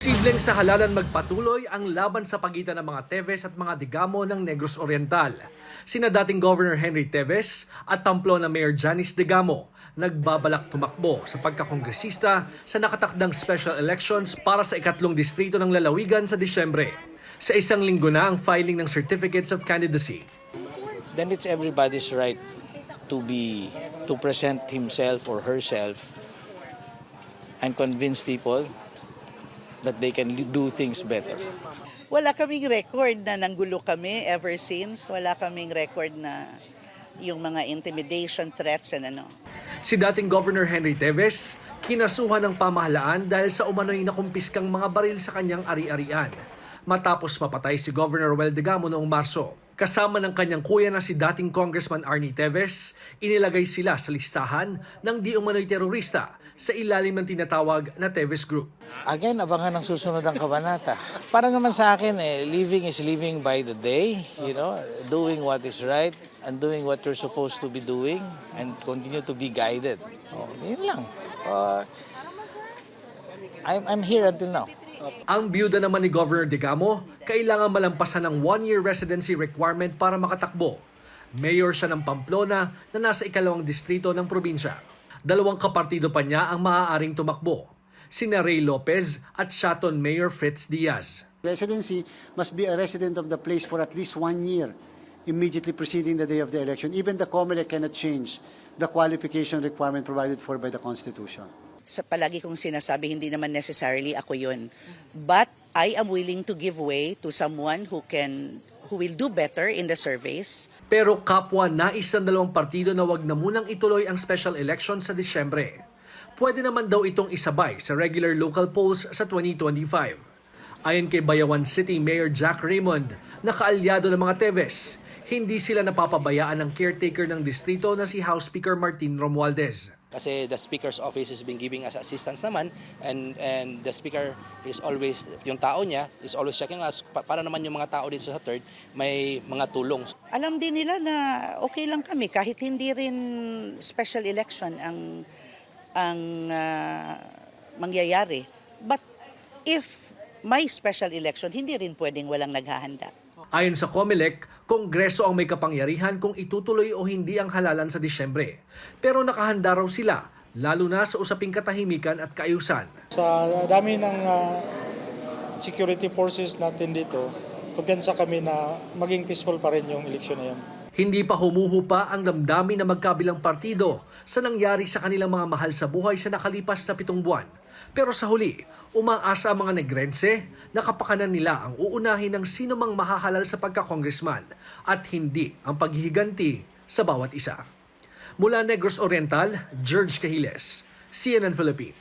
Posibleng sa halalan magpatuloy ang laban sa pagitan ng mga Teves at mga Digamo ng Negros Oriental. Sina dating Governor Henry Teves at tamplo na Mayor Janice Digamo nagbabalak tumakbo sa pagkakongresista sa nakatakdang special elections para sa ikatlong distrito ng lalawigan sa Disyembre. Sa isang linggo na ang filing ng certificates of candidacy. then it's everybody's right to be to present himself or herself and convince people that they can do things better. Wala kaming record na nanggulo kami ever since. Wala kaming record na yung mga intimidation threats and ano. Si dating Governor Henry Teves, kinasuhan ng pamahalaan dahil sa umano'y nakumpiskang mga baril sa kanyang ari-arian matapos mapatay si Governor Well Digamo noong Marso. Kasama ng kanyang kuya na si dating Congressman Arnie Teves, inilagay sila sa listahan ng di umano'y terorista sa ilalim ng tinatawag na Teves Group. Again, abangan ang susunod ang kabanata. Para naman sa akin, eh, living is living by the day, you know, doing what is right and doing what you're supposed to be doing and continue to be guided. Oh, yun lang. Uh, I'm, I'm here until now. Ang byuda naman ni Governor Digamo, kailangan malampasan ng one-year residency requirement para makatakbo. Mayor siya ng Pamplona na nasa ikalawang distrito ng probinsya. Dalawang kapartido pa niya ang maaaring tumakbo, sina Ray Lopez at Shaton Mayor Fritz Diaz. Residency must be a resident of the place for at least one year immediately preceding the day of the election. Even the COMELEC cannot change the qualification requirement provided for by the Constitution. Sa palagi kong sinasabi, hindi naman necessarily ako yun. But I am willing to give way to someone who can who will do better in the surveys. Pero kapwa nais ng dalawang partido na wag na munang ituloy ang special election sa Disyembre. Pwede naman daw itong isabay sa regular local polls sa 2025. Ayon kay Bayawan City Mayor Jack Raymond, na kaalyado ng mga Teves, hindi sila napapabayaan ng caretaker ng distrito na si House Speaker Martin Romualdez. Kasi the speaker's office has been giving us assistance naman and and the speaker is always yung tao niya is always checking us pa- para naman yung mga tao dito sa third may mga tulong Alam din nila na okay lang kami kahit hindi rin special election ang ang ah, mangyayari. But if may special election, hindi rin pwedeng walang naghahanda. Ayon sa COMELEC, Kongreso ang may kapangyarihan kung itutuloy o hindi ang halalan sa Disyembre. Pero nakahanda raw sila, lalo na sa usaping katahimikan at kaayusan. Sa dami ng ah, security forces natin dito, kumpiyansa kami na maging peaceful pa rin yung eleksyon na yan. Hindi pa humuhupa ang damdamin ng magkabilang partido sa nangyari sa kanilang mga mahal sa buhay sa nakalipas na pitong buwan. Pero sa huli, umaasa ang mga negrense na kapakanan nila ang uunahin ng sino mang mahahalal sa pagka-congressman at hindi ang paghihiganti sa bawat isa. Mula Negros Oriental, George Cahiles, CNN Philippines.